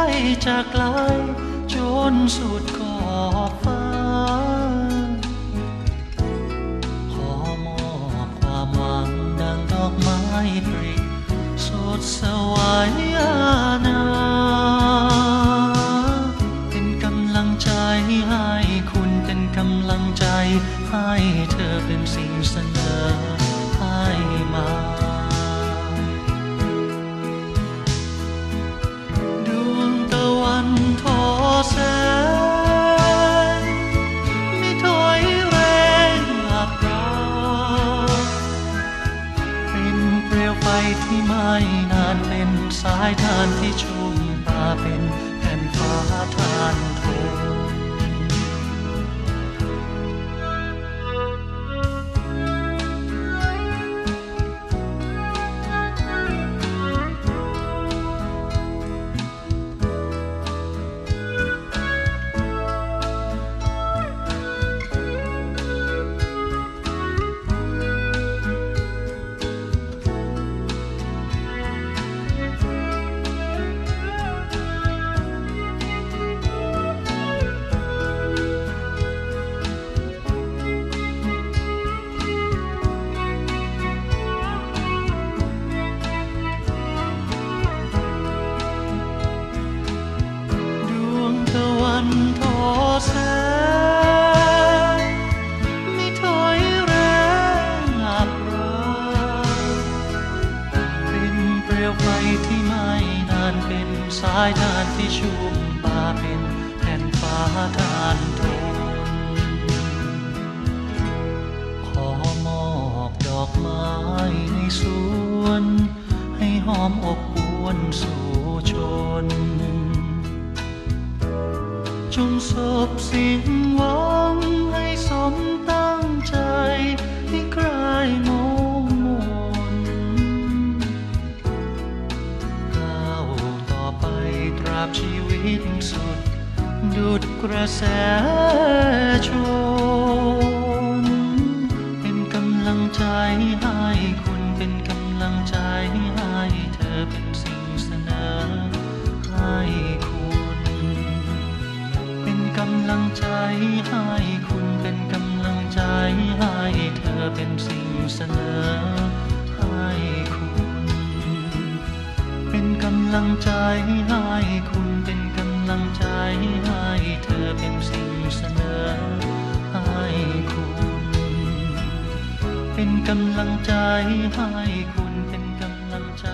จะใกล้จะไกล จนสุดขอบฟ้า ขอมอบความหวังดังดอกไม้ปริสดสวายอาณาเป็นกำลังใจให้คุณเป็นกำลังใจ ให้เธอเป็นสิ่งเสนอให้มา ที่ไม่นานเป็นสายทานที่ชุ่มตาเป็นแผ่นฟ้าทานท แสงไม่ถอยแรงอับราเป็นเปลวไฟที่ไม่นานเป็นสายทานที่ชุ่มบาเป็นแผ่นฟ้าทานทนขอมอบดอกไม้ในสวน ให้หอมอบอวนสู่น จงสบสิ่งหวังให้สมตั้งใจให้คลายมองมนก้าวต่อไปตราบชีวิตสุด ดุดกระแสชน ให้คุณเป็นกำลังใจ ให้เธอเป็นสิ่งเสนอ ให้คุณ เป็นกำลังใจ ให้คุณเป็นกำลังใจ ให้เธอเป็นสิ่งเสนอ ให้คุณ เป็นกำลังใจ ให้คุณเป็นกำลังใจ